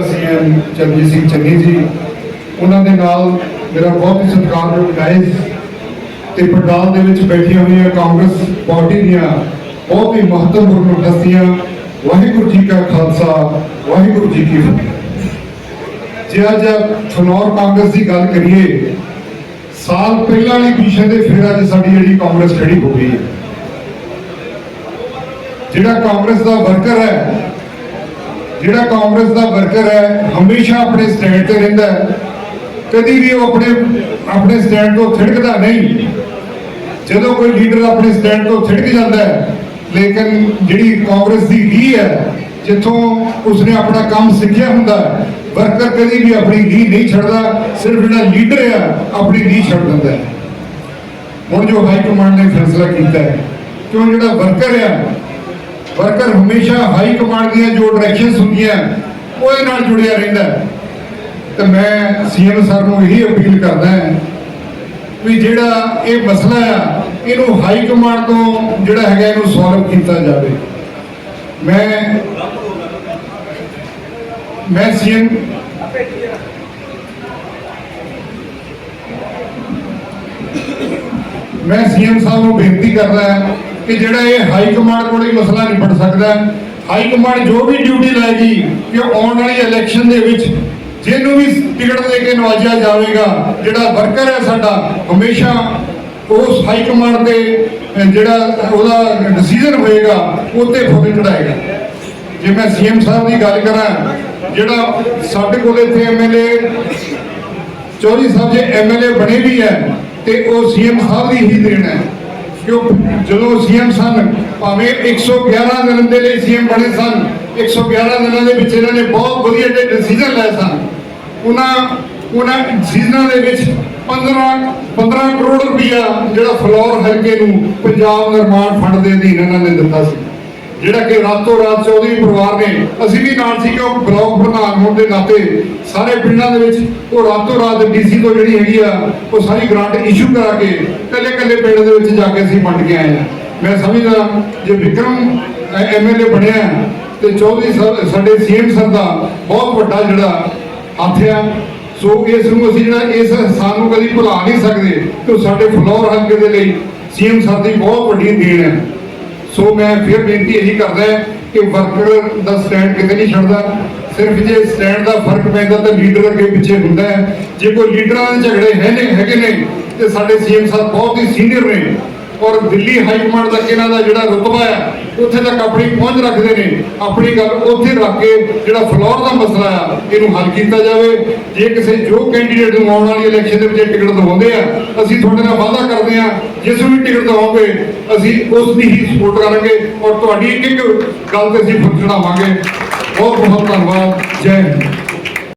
Chairman Charanjit Singh Channi ਜੀ, ਉਹਨਾਂ ਦੇ ਨਾਲ ਮੇਰਾ ਬਹੁਤ ਹੀ ਸਤਿਕਾਰਯੋਗ ਗਾਇਜ਼ ਤੇ ਪੰਡਾਲ ਦੇ ਵਿੱਚ ਬੈਠੀਆਂ ਹੋਈਆਂ ਕਾਂਗਰਸ ਪਾਰਟੀ ਦੀਆਂ ਬਹੁਤ ਹੀ ਮਹੱਤਵਪੂਰਨ ਹਸਤੀਆਂ ਵਾਹਿਗੁਰੂ ਜੀ ਕਾ ਖਾਲਸਾ, ਵਾਹਿਗੁਰੂ ਜੀ ਕੀ ਫਤਿਹ। ਜੇ ਅੱਜ ਫਨੌਰ ਕਾਂਗਰਸ ਦੀ ਗੱਲ ਕਰੀਏ, ਸਾਲ ਪਹਿਲਾਂ ਵਾਲੀ ਵਿਸ਼ੇ ਦੇ ਫਿਰ ਅੱਜ ਸਾਡੀ ਜਿਹੜੀ ਕਾਂਗਰਸ ਖੜੀ ਹੋ ਗਈ ਹੈ। ਜਿਹੜਾ ਕਾਂਗਰਸ ਦਾ ਵਰਕਰ ਹੈ ਜਿਹੜਾ ਕਾਂਗਰਸ ਦਾ ਵਰਕਰ ਹੈ, ਹਮੇਸ਼ਾ ਆਪਣੇ ਸਟੈਂਡ ਤੇ ਰਹਿੰਦਾ ਹੈ। ਕਦੀ ਵੀ ਉਹ ਆਪਣੇ ਆਪਣੇ ਸਟੈਂਡ ਤੋਂ ਥਿੜਕਦਾ ਨਹੀਂ। ਜਦੋਂ ਕੋਈ ਲੀਡਰ ਆਪਣੇ ਸਟੈਂਡ ਤੋਂ ਥਿੜਕ ਜਾਂਦਾ ਹੈ, ਲੇਕਿਨ ਜਿਹੜੀ ਕਾਂਗਰਸ ਦੀ ਰੀਹ ਹੈ, ਜਿੱਥੋਂ ਉਸਨੇ ਆਪਣਾ ਕੰਮ ਸਿੱਖਿਆ ਹੁੰਦਾ ਵਰਕਰ ਕਦੀ ਵੀ ਆਪਣੀ ਰੀਹ ਨਹੀਂ ਛੱਡਦਾ, ਸਿਰਫ ਜਿਹੜਾ ਲੀਡਰ ਹੈ, ਆਪਣੀ ਰੀਹ ਛੱਡ ਦਿੰਦਾ ਹੁਣ ਜੋ ਹਾਈ ਕਮਾਂਡ ਨੇ ਫੈਸਲਾ ਕੀਤਾ ਹੈ ਕਿ ਉਹ ਜਿਹੜਾ ਵਰਕਰ ਹੈ ਵਰਕਰ ਹਮੇਸ਼ਾ ਹਾਈ ਕਮਾਂਡ ਦੀਆਂ ਜੋ ਡਾਇਰੈਕਸ਼ਨਸ ਹੁੰਦੀਆਂ, ਉਹਦੇ ਨਾਲ ਜੁੜਿਆ ਰਹਿੰਦਾ ਹੈ। ਤੇ ਮੈਂ ਸੀਐਮ ਸਰ ਨੂੰ ਇਹੀ ਅਪੀਲ ਕਰਦਾ ਵੀ ਜਿਹੜਾ ਇਹ ਮਸਲਾ ਆ, ਇਹਨੂੰ ਹਾਈ ਕਮਾਂਡ ਤੋਂ ਜਿਹੜਾ ਹੈਗਾ ਇਹਨੂੰ ਸੋਲਵ ਕੀਤਾ ਜਾਵੇ। ਮੈਂ ਮੈਂ ਸੀਐਮ ਮੈਂ ਸੀਐਮ ਸਾਹਿਬ ਨੂੰ ਬੇਨਤੀ ਕਰਦਾ ਕਿ ਜਿਹੜਾ ਇਹ ਹਾਈ ਕਮਾਂਡ ਕੋਲ ਹੀ ਮਸਲਾ ਨਿਪਟ ਸਕਦਾ ਹਾਈ ਕਮਾਂਡ ਜੋ ਵੀ ਡਿਊਟੀ ਲਾਏਗੀ ਕਿ ਆਉਣ ਵਾਲੀ ਇਲੈਕਸ਼ਨ ਦੇ ਵਿੱਚ ਜਿਹਨੂੰ ਵੀ ਟਿਕਟ ਦੇ ਕੇ ਨਵਾਜਿਆ ਜਾਵੇਗਾ, ਜਿਹੜਾ ਵਰਕਰ ਹੈ ਸਾਡਾ, ਹਮੇਸ਼ਾ ਉਸ ਹਾਈ ਕਮਾਂਡ ਦੇ ਜਿਹੜਾ ਉਹਦਾ ਡਿਸੀਜਨ ਹੋਏਗਾ, ਉੱਤੇ ਫੁੱਲ ਚੜਾਏਗਾ। ਜੇ ਮੈਂ ਸੀਐਮ ਸਾਹਿਬ ਦੀ ਗੱਲ ਕਰਾਂ, ਜਿਹੜਾ ਸਾਡੇ ਕੋਲ ਇੱਥੇ ਐਮਐਲਏ ਚੌਰੀ ਸਾਹਿਬ ਜੇ ਐਮਐਲਏ ਬਣੇ ਵੀ ਹੈ ਤੇ ਉਹ ਸੀਐਮ ਸਾਹਿਬ ਦੀ ਹੀ ਦੇਣ ਹੈ। ਕਿਉਂ ਜਦੋਂ ਸੀਐਮ ਸਨ, ਭਾਵੇਂ 111 ਦਿਨ ਦੇ ਲਈ ਸੀਐਮ ਬਣੇ ਸਨ 111 ਦਿਨਾਂ ਦੇ ਵਿੱਚ ਇਹਨਾਂ ਨੇ ਬਹੁਤ ਵਧੀਆ ਜਿਹੜੇ ਡਿਸੀਜਨ ਲਏ ਸਨ। ਉਹਨਾਂ ਉਹਨਾਂ ਡਿਸੀਜਨਾਂ ਦੇ ਵਿੱਚ 15 15 ਕਰੋੜ ਰੁਪਇਆ ਜਿਹੜਾ ਫਲੋਰ ਹਲਕੇ ਨੂੰ ਪੰਜਾਬ ਨਿਰਮਾਣ ਫੰਡ ਦੇ ਅਧੀਨ ਇਹਨਾਂ ਨੇ ਦਿੱਤਾ ਸੀ। ਜਿਹੜਾ ਕਿ ਰਾਤੋਂ ਰਾਤ ਚੌਧਰੀ ਪਰਿਵਾਰ ਨੇ, ਅਸੀਂ ਵੀ ਨਾਲ ਸੀ ਕਿ ਉਹ ਬਲਾਕ ਪ੍ਰਧਾਨ ਹੋਣ ਦੇ ਨਾਤੇ ਸਾਰੇ ਪਿੰਡਾਂ ਦੇ ਵਿੱਚ ਉਹ ਰਾਤੋਂ ਰਾਤ ਡੀਸੀ ਤੋਂ ਜਿਹੜੀ ਹੈਗੀ ਆ, ਉਹ ਸਾਰੀ ਗ੍ਰਾਂਟ ਇਸ਼ੂ ਕਰਾ ਕੇ ਕੱਲੇ ਕੱਲੇ ਪਿੰਡ ਦੇ ਵਿੱਚ ਜਾ ਕੇ ਅਸੀਂ ਵੰਡ ਕੇ ਆਏ ਆ। ਮੈਂ ਸਮਝਦਾ ਜੇ ਵਿਕਰਮ ਐਮਐਲਏ ਬਣਿਆ ਤੇ ਚੌਧਰੀ ਸਾਹਿਬ ਸਾਡੇ ਸੀਐਮ ਸਰ ਦਾ ਬਹੁਤ ਵੱਡਾ ਜਿਹੜਾ ਹੱਥ ਆ। ਸੋ ਇਸ ਨੂੰ ਅਸੀਂ ਜਿਹੜਾ, ਇਸ ਅਹਿਸਾਨ ਨੂੰ ਕਦੀ ਭੁਲਾ ਨਹੀਂ ਸਕਦੇ ਕਿ ਸਾਡੇ ਫਲੋਰ ਹਲਕੇ ਦੇ ਲਈ ਸੀਐਮ ਸਰ ਦੀ ਬਹੁਤ ਵੱਡੀ ਦੇਣ ਹੈ ਸੋ ਮੈਂ ਫਿਰ ਬੇਨਤੀ ਇਹੀ ਕਰਦਾ ਕਿ ਵਰਕਰ ਦਾ ਸਟੈਂਡ ਕਿਤੇ ਨਹੀਂ ਛੱਡਦਾ। ਸਿਰਫ ਜੇ ਸਟੈਂਡ ਦਾ ਫ਼ਰਕ ਪੈਂਦਾ ਤਾਂ ਲੀਡਰ ਅੱਗੇ ਪਿੱਛੇ ਹੁੰਦਾ ਹੈ। ਜੇ ਕੋਈ ਲੀਡਰਾਂ ਦੇ ਝਗੜੇ ਹੈ ਨੇ ਹੈਗੇ ਨੇ ਤੇ ਸਾਡੇ ਸੀਐਮ ਸਾਹਿਬ ਬਹੁਤ ਹੀ ਸੀਨੀਅਰ ਨੇ। ਔਰ ਦਿੱਲੀ ਹਾਈ ਕਮਾਂਡ ਤੱਕ ਇਹਨਾਂ ਦਾ ਜਿਹੜਾ ਰੁਤਬਾ ਹੈ, ਉੱਥੇ ਤੱਕ ਆਪਣੀ ਪਹੁੰਚ ਰੱਖਦੇ ਨੇ। ਆਪਣੀ ਗੱਲ ਉੱਥੇ ਰੱਖ ਕੇ ਜਿਹੜਾ ਫਲੋਰ ਦਾ ਮਸਲਾ ਆ, ਇਹਨੂੰ ਹੱਲ ਕੀਤਾ ਜਾਵੇ। ਜੇ ਕਿਸੇ ਜੋ ਕੈਂਡੀਡੇਟ ਨੂੰ ਆਉਣ ਵਾਲੀ ਇਲੈਕਸ਼ਨ ਦੇ ਵਿੱਚ ਟਿਕਟ ਦਿਵਾਉਂਦੇ ਆ, ਅਸੀਂ ਤੁਹਾਡੇ ਨਾਲ ਵਾਅਦਾ ਕਰਦੇ ਆ ਜਿਸ ਨੂੰ ਵੀ ਟਿਕਟ ਦਿਵਾਓਗੇ, ਅਸੀਂ ਉਸ ਦੀ ਹੀ ਸਪੋਰਟ ਕਰਾਂਗੇ ਔਰ ਤੁਹਾਡੀ ਇੱਕ ਇੱਕ ਗੱਲ ਤੇ ਅਸੀਂ ਫੁੱਲ ਆਵਾਂਗੇ ਬਹੁਤ ਬਹੁਤ ਧੰਨਵਾਦ। ਜੈ ਹਿੰਦ।